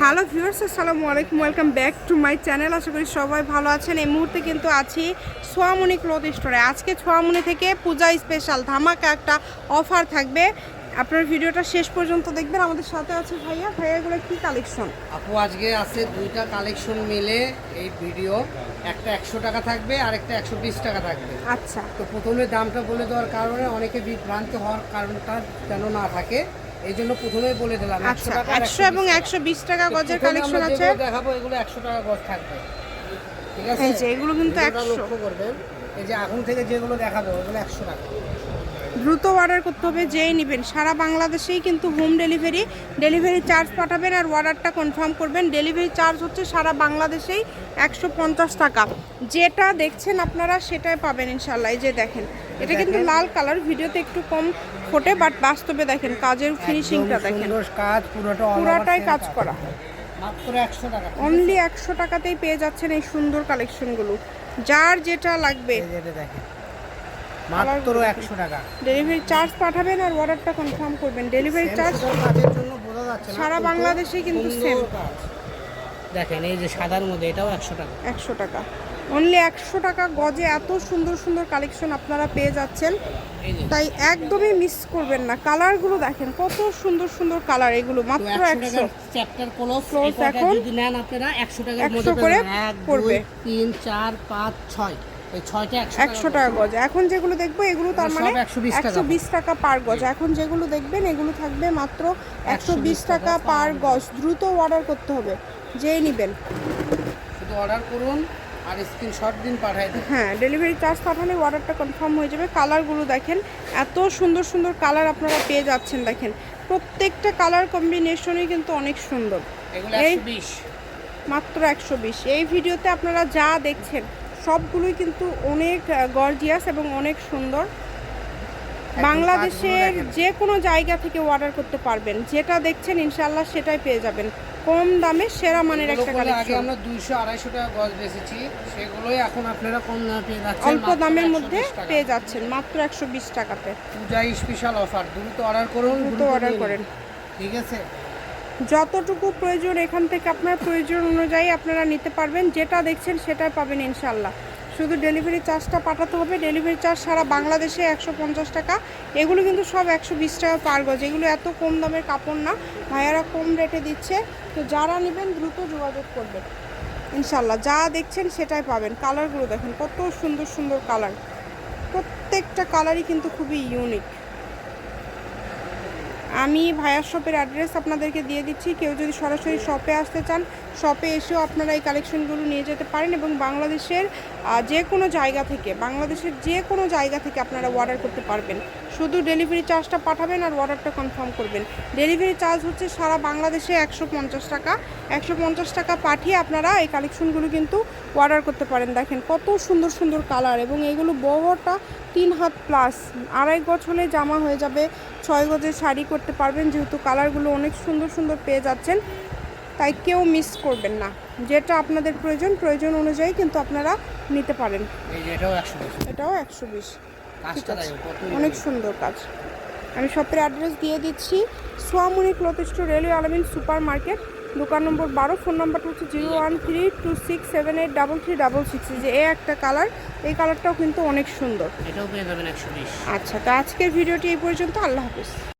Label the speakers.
Speaker 1: Hello viewers আসসালামু আলাইকুম। Welcome back to my channel আশা করি সবাই ভালো আছেন। এই মুহূর্তে কিন্তু আছি সোয়ামনি ক্লথ স্টোরে আজকে সোয়ামনি থেকে পূজা স্পেশাল ধামাকা একটা অফার থাকবে। আপনার ভিডিওটা শেষ পর্যন্ত দেখবেন। আমাদের সাথে আছে ভাইয়া। ভাইয়াগুলো কি কালেকশন
Speaker 2: আপু আজকে আছে দুইটা কালেকশন মিলে এই ভিডিও একটা একশো টাকা থাকবে আর একটা একশো বিশ টাকা থাকবে।
Speaker 1: আচ্ছা।
Speaker 2: তো প্রথমে দামটা বলে দেওয়ার কারণে অনেকে বিভ্রান্ত হওয়ার কারণটা যেন না থাকে। এই জন্য প্রথমে বলে দিলাম
Speaker 1: আচ্ছা একশো এবং একশো বিশ টাকা। গজের কালেকশন আছে?
Speaker 2: দেখাবো এগুলো একশো টাকা গজ থাকবে। ঠিক আছে?
Speaker 1: এই যে এগুলো কিন্তু একশো।
Speaker 2: লক্ষ্য করবেন এই যে এখন থেকে যেগুলো দেখাবো ওগুলো একশো টাকা।
Speaker 1: দ্রুত অর্ডার করতে হবে যেই নেবেন। সারা বাংলাদেশেই কিন্তু হোম ডেলিভারি ডেলিভারি চার্জ পাঠাবেন আর অর্ডারটা কনফার্ম করবেন। ডেলিভারি চার্জ হচ্ছে সারা বাংলাদেশেই একশো পঞ্চাশ টাকা। যেটা দেখছেন আপনারা সেটাই পাবেন ইনশাল্লাহ। এই যে দেখেন এটা কিন্তু লাল কালার ভিডিওতে একটু কম ফোটে বাট বাস্তবে দেখেন কাজের ফিনিশিংটা দেখেন।
Speaker 2: কাজ পুরোটা
Speaker 1: পুরাটাই কাজ করা। অনলি একশো টাকাতেই পেয়ে যাচ্ছেন এই সুন্দর কালেকশনগুলো যার যেটা লাগবে।
Speaker 2: মাত্র একশো টাকা।
Speaker 1: ডেলিভারি চার্জ পাঠাবেন আর অর্ডারটা কনফার্ম করবেন। ডেলিভারি চার্জ সারা
Speaker 2: কিন্তু
Speaker 1: বাংলাদেশেই কিন্তু।
Speaker 2: কাজ। দেখেন এই যে সাদার মধ্যে এটাও একশো টাকা।
Speaker 1: একশো টাকা। অনলি একশো টাকা গজে এত সুন্দর সুন্দর কালেকশন আপনারা পেয়ে যাচ্ছেন। তাই একদমই মিস করবেন না। কালারগুলো দেখেন কত সুন্দর সুন্দর কালার এগুলো মাত্র
Speaker 2: একশো
Speaker 1: এখন
Speaker 2: একশো টাকার
Speaker 1: 100
Speaker 2: মধ্যে
Speaker 1: করে পড়বে।
Speaker 2: তিন চার পাঁচ ছয়। একশো
Speaker 1: টাকা গজ। এখন যেগুলো দেখব এগুলো তার মানে
Speaker 2: সব 120 টাকা।
Speaker 1: একশো বিশ টাকা পার গজ। এখন যেগুলো দেখবেন এগুলো থাকবে মাত্র একশো বিশ টাকা পার গজ। দ্রুত অর্ডার করতে হবে যেই নেবেন।
Speaker 2: শুধু অর্ডার করুন। আর স্ক্রিনশট দিন পাঠাই দেন
Speaker 1: হ্যাঁ ডেলিভারি চার্জ পাঠালে অর্ডারটা কনফার্ম হয়ে যাবে। কালারগুলো দেখেন এত সুন্দর সুন্দর কালার আপনারা পেয়ে যাচ্ছেন দেখেন। প্রত্যেকটা কালার কম্বিনেশনই কিন্তু অনেক সুন্দর। এই- মাত্র একশো বিশ। এই ভিডিওতে আপনারা যা দেখছেন সবগুলোই কিন্তু অনেক গর্জিয়াস এবং অনেক সুন্দর। বাংলাদেশের যে কোনো জায়গা থেকে অর্ডার করতে পারবেন। যেটা দেখছেন ইনশাল্লাহ সেটাই পেয়ে যাবেন। কম দামে সেরা মানের একটা
Speaker 2: আগে
Speaker 1: কালেকশন
Speaker 2: আমরা দুইশো আড়াইশো টাকা গজ বেচেছি। সেগুলোই এখন আপনারা কম দামে পেয়ে যাচ্ছেন।
Speaker 1: অল্প দামের মধ্যে পেয়ে যাচ্ছেন মাত্র একশো বিশ টাকাতে।
Speaker 2: পূজা স্পেশাল অফার দ্রুত অর্ডার করুন
Speaker 1: দ্রুত
Speaker 2: দ্রুত
Speaker 1: অর্ডার করেন।
Speaker 2: ঠিক আছে?
Speaker 1: যতটুকু প্রয়োজন এখান থেকে আপনার প্রয়োজন অনুযায়ী আপনারা নিতে পারবেন। যেটা দেখছেন সেটাই পাবেন ইনশাল্লাহ শুধু ডেলিভারি চার্জটা পাঠাতে হবে। ডেলিভারি চার্জ সারা বাংলাদেশে একশো পঞ্চাশ টাকা। এগুলো কিন্তু সব একশো বিশ টাকা পার গজ। এগুলো এত কম দামের কাপড় না। ভাইয়ারা কম রেটে দিচ্ছে। তো যারা নেবেন, দ্রুত যোগাযোগ করবেন। ইনশাল্লাহ যা দেখছেন সেটাই পাবেন। কালারগুলো দেখেন, কত সুন্দর সুন্দর কালার প্রত্যেকটা কালারই কিন্তু খুবই ইউনিক আমি ভাইয়ার শপের অ্যাড্রেস আপনাদেরকে দিয়ে দিচ্ছি। কেউ যদি সরাসরি শপে আসতে চান শপে এসেও আপনারা এই কালেকশনগুলো নিয়ে যেতে পারেন এবং বাংলাদেশের যে কোনো জায়গা থেকে, বাংলাদেশের যে কোনো জায়গা থেকে আপনারা অর্ডার করতে পারবেন। শুধু ডেলিভারি চার্জটা পাঠাবেন আর অর্ডারটা কনফার্ম করবেন। ডেলিভারি চার্জ হচ্ছে সারা বাংলাদেশে একশো পঞ্চাশ টাকা। একশো পঞ্চাশ টাকা পাঠিয়ে আপনারা এই কালেকশনগুলো কিন্তু অর্ডার করতে পারেন। দেখেন কত সুন্দর সুন্দর কালার এবং এগুলো বড়টা তিন হাত প্লাস আড়াই গজ হলে জামা হয়ে যাবে, ছয় গজের শাড়ি করতে পারবেন যেহেতু কালারগুলো অনেক সুন্দর সুন্দর পেয়ে যাচ্ছেন তাই কেউ মিস করবেন না। যেটা আপনাদের প্রয়োজন প্রয়োজন অনুযায়ী কিন্তু আপনারা নিতে পারেন।
Speaker 2: এটাও একশো বিশ।
Speaker 1: অনেক সুন্দর কাজ। আমি শপের অ্যাড্রেস দিয়ে দিচ্ছি Soyamoni cloth store railway Alamin super market দোকান নম্বর বারো ফোন নাম্বারটা হচ্ছে zero one three two six seven eight double three double six. যে এ একটা কালার এই কালারটাও কিন্তু অনেক সুন্দর।
Speaker 2: এটাও পেয়ে যাবেন একশো বিশ।
Speaker 1: আচ্ছা তো আজকের ভিডিওটি এই পর্যন্ত। আল্লাহ হাফিজ।